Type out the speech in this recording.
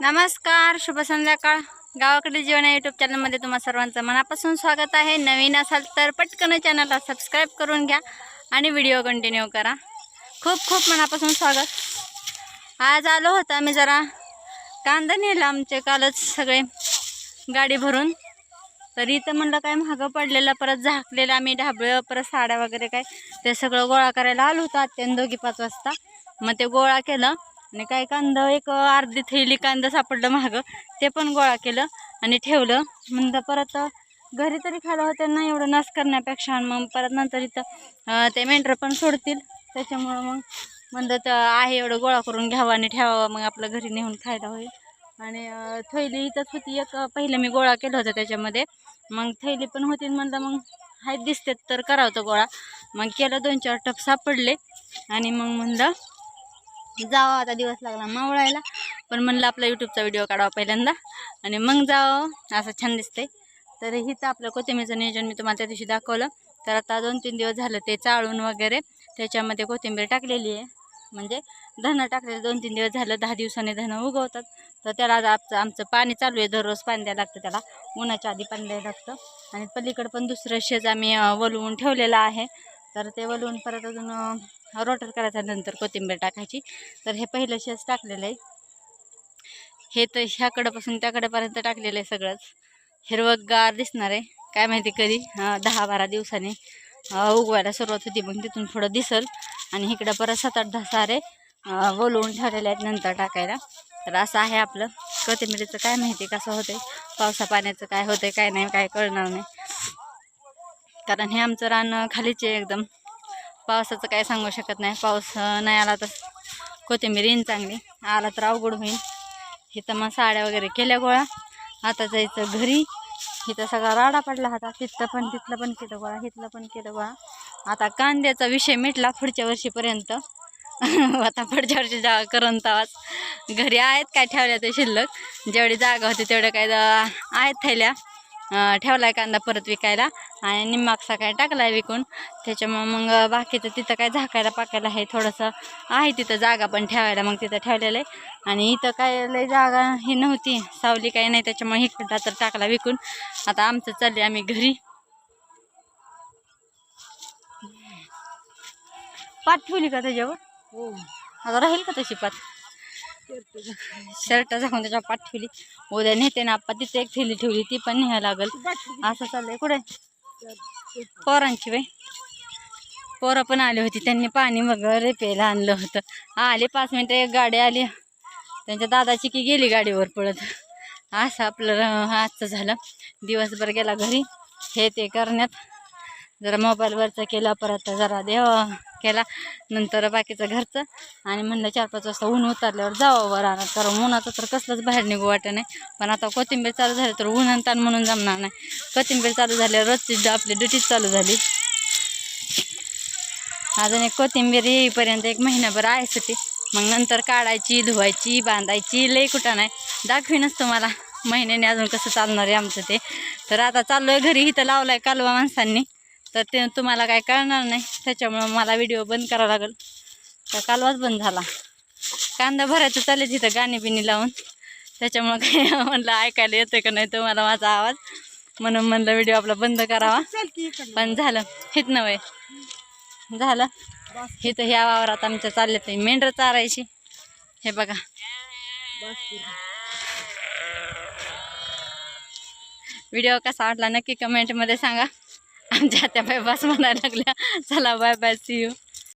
नमस्कार शुभ संध्याकाळ. गावाकडे जीवन या यूट्यूब चॅनलमध्ये तुम्हा सर्वांचं मनापासून स्वागत आहे. नवीन असाल तर पटकन चॅनलला सबस्क्राईब करून घ्या आणि व्हिडिओ कंटिन्यू करा. खूप खूप मनापासून स्वागत. आज आलो होतो आम्ही जरा कांदा नेला आमचे कालच सगळे गाडी भरून. तर इथं म्हणलं काय महागं पडलेलं परत झाकलेलं आम्ही ढाबळं परत साड्या वगैरे काय ते सगळं गोळा करायला आलो होतो अत्यंत दोघी पाच वाजता. मग ते गोळा केलं. आणि काय कांदा एक अर्धी थैली कांदा सापडलं मागं. ते पण गोळा केलं आणि ठेवलं. म्हणलं परत घरी तरी खायला होतं ना एवढं नाश करण्यापेक्षा. आणि मग परत नंतर इथं ते मेंढर पण सोडतील. त्याच्यामुळं मग म्हणलं तर आहे एवढं गोळा करून घ्यावं आणि ठेवावं. मग आपलं घरी नेऊन खायला होईल. आणि थैली इथंच होती. एक पहिलं मी गोळा केलं होतं त्याच्यामध्ये. मग थैली पण होती. म्हणलं मग हाय दिसते तर करावं गोळा. मग केलं दोन चार टप सापडले. आणि मग म्हणलं जावं आता दिवस लागला मावळायला. पण म्हणलं आपला यूट्यूबचा व्हिडिओ काढावा पहिल्यांदा. आणि मग जावं. असं छान दिसते तर हिचं आपलं कोथिंबीरचं नियोजन मी तुम्हाला त्या दिवशी दाखवलं. तर आता दोन तीन दिवस झालं ते चाळून वगैरे. त्याच्यामध्ये कोथिंबीर टाकलेली आहे. म्हणजे धनं टाकलेलं दोन तीन दिवस झालं. दहा दिवसांनी धनं उगवतात. तर त्याला आमचं आमचं पाणी चालू आहे. दररोज पाणी द्यायला लागतं त्याला. उन्हाच्या आधी पाणी द्यायला लागतं. आणि पलीकडं पण दुसरं शेज आम्ही वलवून ठेवलेलं आहे. तर ते वलवून परत अजून रोटर करायचा नंतर कोथिंबीर टाकायची. तर हे पहिलं शेज टाकलेलं आहे. हे तर ह्याकडंपासून त्याकडेपर्यंत टाकलेलं आहे सगळंच. हिरवगार दिसणार आहे. काय माहिती कधी? दहा बारा दिवसांनी उगवायला सुरुवात होती मग तिथून थोडं दिसल. आणि इकडं परत सात आठ दहा सारे बोलवून वलवून ठेवलेले आहेत नंतर टाकायला. तर असं आहे आपलं. कोथिंबीरीचं काय माहिती कसं होतं पावसा पाण्याचं काय होतं काय नाही काय कळणार नाही. कारण हे आमचं रान खालीचे एकदम. पावसाचं काय सांगू शकत नाही. पाऊस नाही आला तर कोथिंबीर येईन चांगली. आला तर अवघड होईल. इथं मग साड्या वगैरे केल्या गोळा. आता जायचं घरी. इथं सगळा राडा पडला होता. तिथलं पण तिथलं पण केलं गोळा इथलं पण केलं गोळा. आता कांद्याचा विषय मिटला पुढच्या वर्षीपर्यंत. आता पुढच्या वर्षी जा करून तवाच. घरी आहेत काय ठेवल्या ते शिल्लक? जेवढी जागा होती तेवढ्या काय आहेत थैल्या. अं, ठेवलाय कांदा परत विकायला आणि निम्माकसा काय टाकलाय विकून. त्याच्यामुळं मग बाकीचं तिथं काय झाकायला पाकायला आहे थोडंसं आहे तिथं जागा पण ठेवायला मग तिथं ठेवलेलं आहे. आणि इथं काय लय जागा ही नव्हती सावली काही नाही त्याच्यामुळे इकडला तर टाकला विकून. आता आमचं चालले आम्ही घरी. पात ठेवली का त्याच्यावर? हो. आता राहील का तशी पात? शर्ट झाकून त्याच्या पाठ ठेवली उद्या नेते ना आप्पा तिथे एक थैली ठेवली ती पण न्याय लागल. असं चाललंय. कुठे? पोरांची बाई. पोरं पण आली होती. त्यांनी पाणी वगैरे प्यायला आणलं होतं. आले पाच मिनटं एक गाडी आली. त्यांच्या दादाची की गेली गाडीवर पळत. असं आपलं आजचं झालं. दिवसभर गेला घरी. हे ते करण्यात. जरा मोबाईलवरचं केलं परत जरा देवा. केला. नंतर बाकीचं घरचं. आणि म्हणलं चार पाच वाजता ऊन उतरल्यावर जावं वर आणत कारण उन्हाचं तर कसलंच बाहेर निघू वाटत नाही. पण आता कोथिंबीर चालू झाली तर ऊन ताण म्हणून जमणार नाही. कोथिंबीर चालू झाल्यावर रोजची आपली ड्युटीच चालू झाली. अजून एक कोथिंबीर येईपर्यंत एक महिनाभर आहे सुट्टी मग नंतर काढायची धुवायची बांधायची. लई कुठं नाही. दाखवीनच तुम्हाला. महिन्याने अजून कसं चालणार आहे आमचं ते. तर आता चाललो आहे घरी. इथं लावलं आहे कालवा माणसांनी. तर ते तुम्हाला काय कळणार नाही. त्याच्यामुळं मला व्हिडिओ बंद करावा लागेल. तर कालवाच बंद झाला. कांदा भरायचं चालेल तिथं गाणी बिणी लावून. त्याच्यामुळं काय म्हणलं ऐकायला येतं का नाही तुम्हाला माझा आवाज? म्हणून म्हणलं व्हिडिओ आपला बंद करावा. पण झालं. हेच नव्हे. झालं. इथं ह्या वावरात आमच्या चालले ते मेंढरं चारायची. हे बघा. व्हिडिओ कसा वाटला नक्की कमेंटमध्ये सांगा. आमच्या त्या बाय बस म्हणायला लागल्या. चला बाय बाय सी यू